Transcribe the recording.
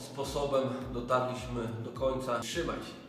sposobem dotarliśmy do końca. Trzymaj się.